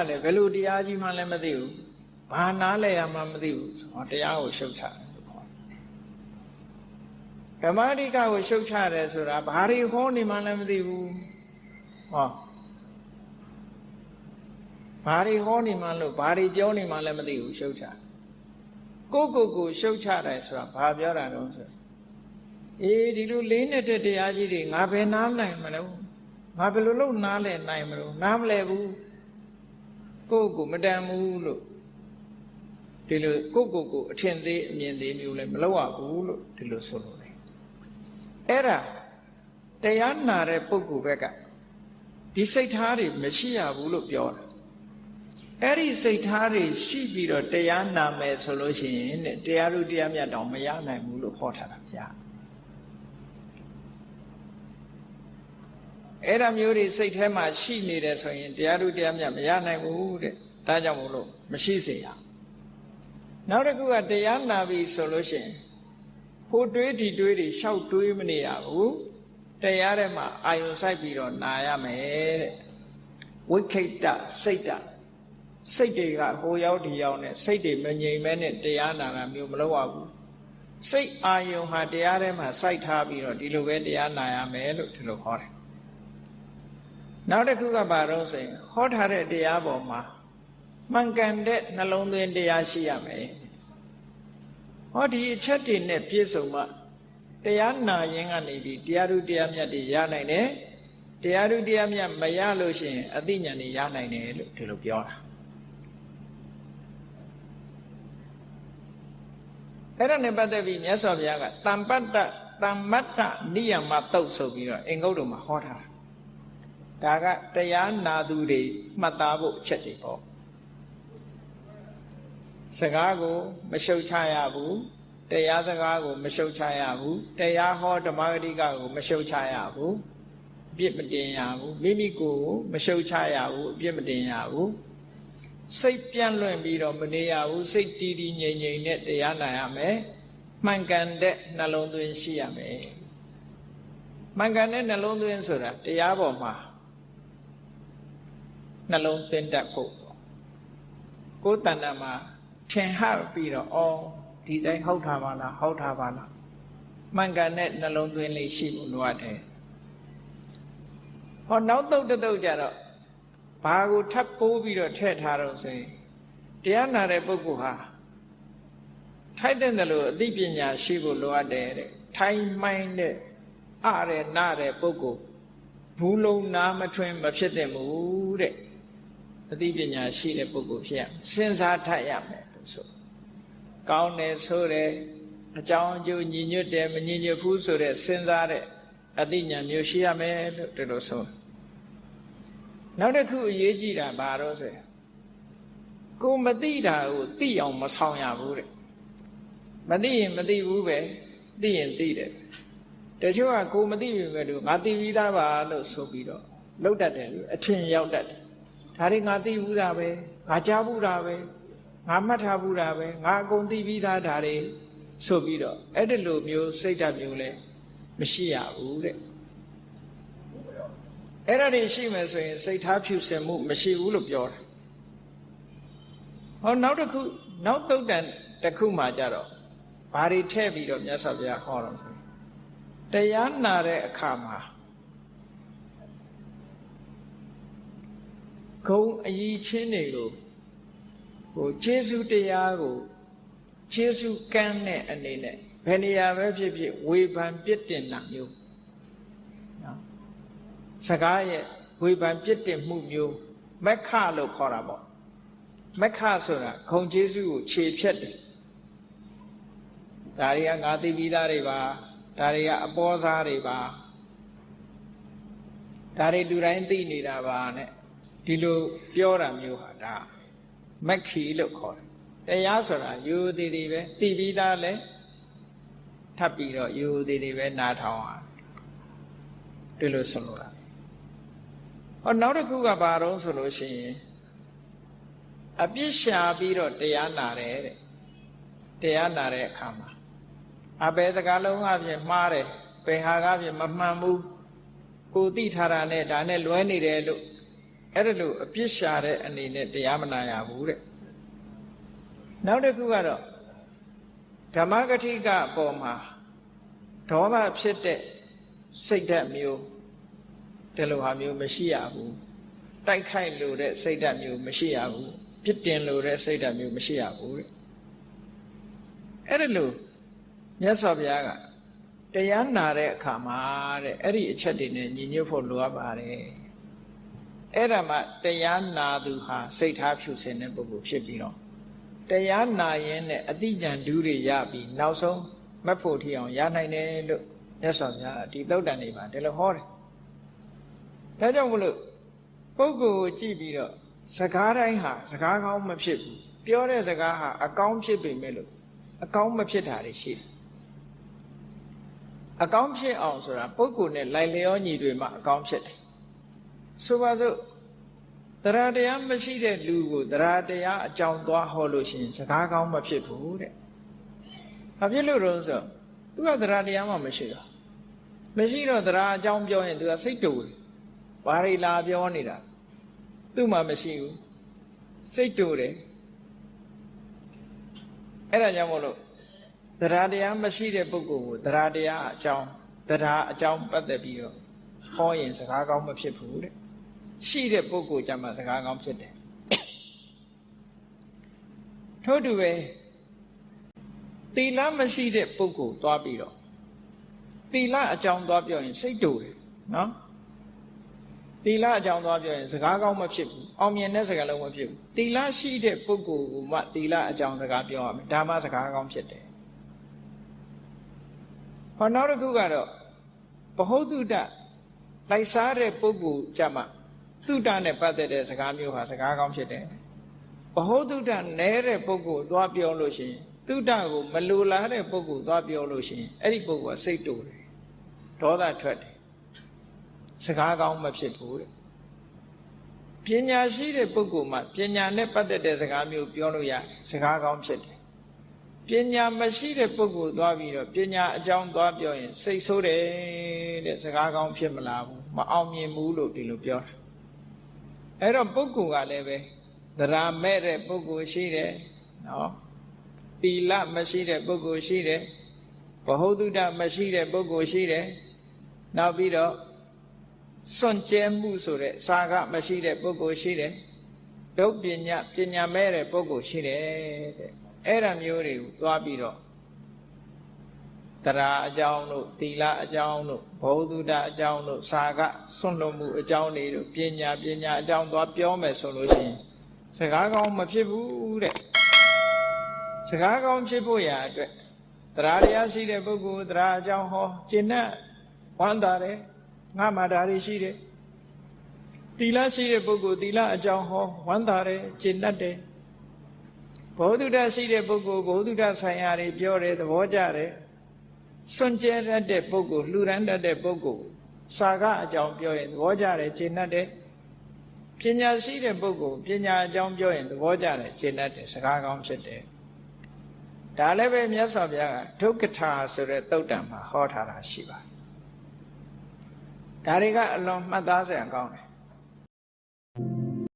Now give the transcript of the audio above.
ကလည်းဘယ်လိုတရားကြီးမှလည်းမသိဘူးဘာနားလဲရမှမသိဘူးဟောတရားကိုရှုပ်ချတယ်လို့ခေါ်တယ်ဓမ္မတိကကိုရှုပ်ချတယ်ဆိုတာဘာတွေဟောနေမှလည်းမသိဘူးဟောဘာတွေဟောနေမှလို့ဘာတွေပြောနေမှလည်းမသိဘူးရှုပ်ချကိုကိုကိုရှုပ်ချတယ်ဆိုတာဘာပြောတာတော့ဆိုအေးဒီလိုလေးနဲ့တဲ့တရားကြီးတွေငါဘယ်နားနိုင်မလို့ငါဘယ်လိုလုပ်နားလဲနိုင်မလို့နားမလဲဘူး ကိုကိုမတန်ဘူးလို့ဒီလိုကိုကိုကိုအထင်သေးအမြင်သေးမျိုးလည်းမလုပ်ရဘူးလို့ဒီလိုဆိုလို့လေအဲ့ဒါတရားနာတဲ့ပုဂ္ဂိုလ်ဘက်ကဒီစိတ်ထားတွေမရှိရဘူးလို့ပြောတာအဲ့ဒီစိတ်ထားတွေရှိပြီးတော့တရားနာမယ်ဆိုလို့ရှိရင်တဲ့တရားဥတရားမြတ်တောင်မရနိုင်ဘူးလို့ဟောထားတာဗျာ အဲ့ဒါမျိုးတွေစိတ်ထဲမှာရှိနေတယ်ဆိုရင်တရားဥတရားမြတ်မရနိုင်ဘူးတဲ့ဒါကြောင့်မို့လို့မရှိစေရနောက်တစ်ခုကတရားနာပြီဆိုလို့ရှိရင်ဟိုတွေးဒီတွေးတွေရှောက်တွေးမနေရဘူးတရားထဲမှာအာယုံစိုက်ပြီးတော့နာရမယ်တဲ့ဝိခိတစိတ်တစိတ်တွေကဟိုရောက်ဒီရောက်နဲ့စိတ်တွေမငြိမ်မဲနဲ့တရားနာတာမျိုးမလုပ်ရဘူးစိတ်အာယုံဟာတရားထဲမှာစိုက်ထားပြီးတော့ဒီလိုပဲတရားနာရမယ်လို့ဒီလိုဟောတယ် နောက်တစ်ခုကဘာလို့ဆိုရင်ဟောထားတဲ့တရားပေါ်မှာမှန်ကန်တဲ့နှလုံးသွင်းတရားရှိရမယ်ဟောဒီအချက်တွေနဲ့ပြည့်စုံမှတရားနာရင်ကနေပြီးတရားဥတရားမြတ်တွေရနိုင်တယ်တရားဥတရားမြတ်မရလို့ရှိရင်အသိဉာဏ်တွေရနိုင်တယ်လို့ဒီလိုပြောတာအဲ့ဒါနဲ့ပတ်သက်ပြီးမြတ်စွာဘုရားကတမ္ပတ္တတမ္မတ္တနိယမတုတ်ဆိုပြီးတော့အင်္ဂုတ္တမှာဟောထားတာ ဒါကတရားနာသူတွေမှတ်သားဖို့အချက်တွေပေါ့စကားကိုမရှုတ်ချရဘူးတရားစကားကိုမရှုတ်ချရဘူးတရားဟောဓမ္မဂတိကကိုမရှုတ်ချရဘူးအပြစ်မတင်ရဘူးမိမိကိုယ်ကိုမရှုတ်ချရဘူးအပြစ်မတင်ရဘူးစိတ်ပြန့်လွင့်ပြီးတော့မနေရဘူးစိတ်တည်တည်ငြိမ်ငြိမ်နဲ့တရားနာရမယ်မှန်ကန်တဲ့နှလုံးသွင်းရှိရမယ်မှန်ကန်တဲ့နှလုံးသွင်းဆိုတာတရားပေါ်မှာ နှလုံးသွင်းတတ်ဖို့ကိုယ်တဏ္ဍာမှာထင်ဟပြီးတော့အော်ဒီတိုင်းဟုတ်တာပါလားဟုတ်တာပါလားမှန်ကန်တဲ့နှလုံးသွင်းလေးရှိဖို့လိုအပ်တယ်ဟောနောက်တုတ်တုတ်ကြတော့ဘာကိုထပ်ပိုးပြီးတော့ထည့်ထားတော့ဆိုရင်တရားနာတဲ့ပုဂ္ဂိုလ်ဟာထိုက်တဲ့လို့အသိပညာရှိဖို့လိုအပ်တယ်တဲ့ထိုင်မှိုင်းတဲ့အရဲနာတဲ့ပုဂ္ဂိုလ်ဘူးလုံးနာမထွင်းမဖြစ်တဲ့မူတဲ့ အသိပညာရှိတဲ့ပုဂ္ဂိုလ်ဖြစ်ရစဉ်းစားထရမယ်လို့ဆိုကောင်းတယ်ဆိုတယ်အကြောင်းအကျိုးညီညွတ်တယ်မညီညွတ်ဘူးဆိုတဲ့စဉ်းစားတဲ့အသိဉာဏ်မျိုးရှိရမယ်လို့ဒီလိုဆိုနောက်တစ်ခုအရေးကြီးတာဘာလို့ဆိုကိုမသိတာကိုသိအောင်မဆောင်ရဘူးတဲ့မသိရင်မသိဘူးပဲသိရင်သိတယ်တချို့ကကိုမသိပြီပဲလို့ငါသိပြီးသားပါလို့ဆိုပြီးတော့လှုပ်တတ်တယ်လို့အထင်ရောက်တတ်တယ် ဒါတွေငါသိဘူးတာပဲငါကြားဘူးတာပဲငါမှတ်ထားဘူးတာပဲငါအကုန်သိပြီးသားဒါတွေဆိုပြီးတော့အဲ့ဒီလိုမျိုးစိတ်ဓာတ်မျိုးလဲမရှိရဘူးတဲ့အဲ့ဒါတွေရှိမယ်ဆိုရင်စိတ်ထားဖြူစင်မှုမရှိဘူးလို့ပြောတာဟောနောက်တစ်ခုနောက်တုတ်တန်တစ်ခုမှကြတော့ဘာတွေထည့်ပြီးတော့မြတ်စွာဘုရားဟောတော့ဆိုတရားနာတဲ့အခါမှာ ဂုံအည်ချင်းတွေကိုဟိုကျေးဇူးတရားကိုကျေးဇူးကမ်းတဲ့အနေနဲ့ဘယ်နေရာပဲဖြစ်ဖြစ်ဝေဖန်ပြစ်တင်တာမျိုးနော်စကားရဲ့ဝေဖန်ပြစ်တင်မှုမျိုးမက္ခလို့ခေါ်တာပေါ့မက္ခဆိုတာခုံကျေးဇူးကိုခြေဖြတ်တယ်ဒါတွေကငါသိပြီးသားတွေပါဒါတွေကအပေါ်စားတွေပါဒါတွေလူတိုင်းသိနေတာပါနဲ့ ဒီလိုပြောတာမျိုးဟာဒါမက္ခီလို့ခေါ်တယ်တရားဆိုတာယူသေးသေးပဲသိပြီးသားလဲထပ်ပြီးတော့ယူသေးသေးပဲနားထောင်ရဒီလိုဆိုလိုတာဟောနောက်တစ်ခုကဘာတော့ဆိုလို့ရှိရင်အပြစ်ရှာပြီးတော့တရားနာတယ်တဲ့တရားနာတဲ့အခါမှာအဘယ်စကားလုံးအပြင်မှားတယ်ဘယ်ဟာကပြင်မမှန်ဘူးကိုသိထားတာနဲ့ဒါနဲ့လွဲနေတယ်လို့ အဲ့ဒါလို့အပြစ်ရှာတဲ့အနေနဲ့တရားမနာရဘူးတဲ့နောက်တစ်ခုကတော့ဓမ္မဂတိကအပေါ်မှာဒေါသဖြစ်တဲ့စိတ်ဓာတ်မျိုးဒီလိုဟာမျိုးမရှိရဘူးတိုက်ခိုက်လို့တဲ့စိတ်ဓာတ်မျိုးမရှိရဘူးပြစ်တင်လို့တဲ့စိတ်ဓာတ်မျိုးမရှိရဘူးတဲ့အဲ့ဒါလို့မြတ်စွာဘုရားကတရားနာတဲ့အခါမှာတဲ့အဲ့ဒီအချက်တွေနဲ့ညီညွတ်ဖို့လိုအပ်ပါတယ် အဲ့ဒါမှတရားနာသူဟာစိတ်ထားဖြူစင်တဲ့ပုဂ္ဂိုလ်ဖြစ်ပြီးတော့တရားနာရင်နဲ့အတိကြံဒူးတွေရပြီးနောက်ဆုံးမတ်ဖို့ထီအောင်ရနိုင်တယ်လို့မြတ်စွာဘုရားဒီသုတ်တန်တွေမှာဒီလိုဟောတယ်ဒါကြောင့်မလို့ပုဂ္ဂိုလ်ကိုကြည့်ပြီးတော့စကားတိုင်းဟာစကားကောင်းမဖြစ်ဘူးပြောတဲ့စကားဟာအကောင်းဖြစ်ပေမဲ့လို့အကောင်းမဖြစ်တာတွေရှိတယ်အကောင်းဖြစ်အောင်ဆိုတာပုဂ္ဂိုလ်နဲ့လိုက်လျောညီတွေမှအကောင်းဖြစ်တယ် ဆိုပါစို့တရားတရားမရှိတဲ့လူကိုတရားတရားအကြောင်းသွားဟောလို့ရှိရင်စကားကောင်းမဖြစ်ဘူးတဲ့။ဘာဖြစ်လို့လဲဆိုသူကတရားတရားမှမရှိတော့မရှိတော့တရားအကြောင်းပြောရင်သူကစိတ်တူတယ်။ဘာရိလာပြောနေတာသူ့မှာမရှိဘူး။စိတ်တူတယ်။အဲ့ဒါကြောင့်မို့လို့တရားတရားမရှိတဲ့ပုဂ္ဂိုလ်ကိုတရားတရားအကြောင်းတရားအကြောင်းပတ်သက်ပြီးတော့ဟောရင်စကားကောင်းမဖြစ်ဘူးတဲ့ ရှိတဲ့ပုဂ္ဂိုလ်ကြမှာစကားကောင်းဖြစ်တယ်ထို့တူပဲသီလမရှိတဲ့ပုဂ္ဂိုလ်သွားပြီးတော့သီလအကြောင်းသွားပြောရင်စိတ်တူတယ်နော်သီလအကြောင်းသွားပြောရင်စကားကောင်းမဖြစ်ဘူးအောင်မြင်တဲ့စကားလုံးမဖြစ်ဘူးသီလရှိတဲ့ပုဂ္ဂိုလ်ကမှသီလအကြောင်းစကားပြောရမယ်ဒါမှစကားကောင်းဖြစ်တယ်ဟောနောက်တစ်ခုကတော့ဘ ਹੁ တုတလိုက်စားတဲ့ပုဂ္ဂိုလ်ကြမှာ တုတနဲ့ပတ်သက်တဲ့စကားမျိုးဟာစကားကောင်းဖြစ်တယ်ဘ ਹੁ တုတနဲတဲ့ပုဂ္ဂိုလ်သွားပြောလို့ရှိရင်တုတကိုမလိုလားတဲ့ပုဂ္ဂိုလ်သွားပြောလို့ရှိရင်အဲ့ဒီပုဂ္ဂိုလ်ကစိတ်တူတယ်ဒေါသထွက်တယ်စကားကောင်းမဖြစ်ဘူးတဲ့ပညာရှိတဲ့ပုဂ္ဂိုလ်မှာပညာနဲ့ပတ်သက်တဲ့စကားမျိုးပြောလို့ရစကားကောင်းဖြစ်တယ်ပညာမရှိတဲ့ပုဂ္ဂိုလ်သွားပြီးတော့ပညာအကြောင်းသွားပြောရင်စိတ်ဆိုးတယ်တဲ့စကားကောင်းဖြစ်မလာဘူးမအောင်မြင်ဘူးလို့ဒီလိုပြောတာ အဲ့တော့ပုဂ္ဂိုလ်ကလည်းပဲသရာမဲ့တဲ့ပုဂ္ဂိုလ်ရှိတယ်နော်သီလမရှိတဲ့ပုဂ္ဂိုလ်ရှိတယ်ဘ ਹੁ တုဒမရှိတဲ့ပုဂ္ဂိုလ်ရှိတယ်နောက်ပြီးတော့စွန့်ကြဲမှုဆိုတဲ့စာကမရှိတဲ့ပုဂ္ဂိုလ်ရှိတယ်ဒုပညာပညာမဲ့တဲ့ပုဂ္ဂိုလ်ရှိတယ်တဲ့အဲ့ဒါမျိုးတွေကိုသွားပြီးတော့ တရားအကြောင်းတို့သီလအကြောင်းတို့ဘောဓုတအကြောင်းတို့စာကစွန့်လွတ်မှုအကြောင်းတွေတို့ပညာပညာအကြောင်းသွားပြောမယ်ဆိုလို့ရှိရင်စကားကောင်းမဖြစ်ဘူးတဲ့စကားကောင်းဖြစ်ဖို့ရာအတွက်တရားတရားရှိတဲ့ပုဂ္ဂိုလ်တရားအကြောင်းဟောကျင့်တဲ့ဝမ်းသာတယ်ငါမှဒါတွေရှိတယ်သီလရှိတဲ့ပုဂ္ဂိုလ်သီလအကြောင်းဟောဝမ်းသာတယ်ကျင့်တတ်တယ်ဘောဓုတရှိတဲ့ပုဂ္ဂိုလ်ဘောဓုတဆိုင်ရာတွေပြောတယ်သဘောကျတယ် စွန့်ကြဲတတ်တဲ့ပုဂ္ဂိုလ်လှူဒန်းတတ်တဲ့ပုဂ္ဂိုလ်စာကအကြောင်းပြောရင်သဘောကျတယ်ကျင့်တတ်တယ်ပညာရှိတဲ့ပုဂ္ဂိုလ်ပညာအကြောင်းပြောရင်သဘောကျတယ်ကျင့်တတ်တယ်စကားကောင်းဖြစ်တယ်ဒါလည်းပဲမြတ်စွာဘုရားကဒုက္ခထာဆိုတဲ့သုတ်တံမှာဟောထားတာရှိပါတယ်ဒါတွေကအလွန်မှတ်သားစရာကောင်းတယ်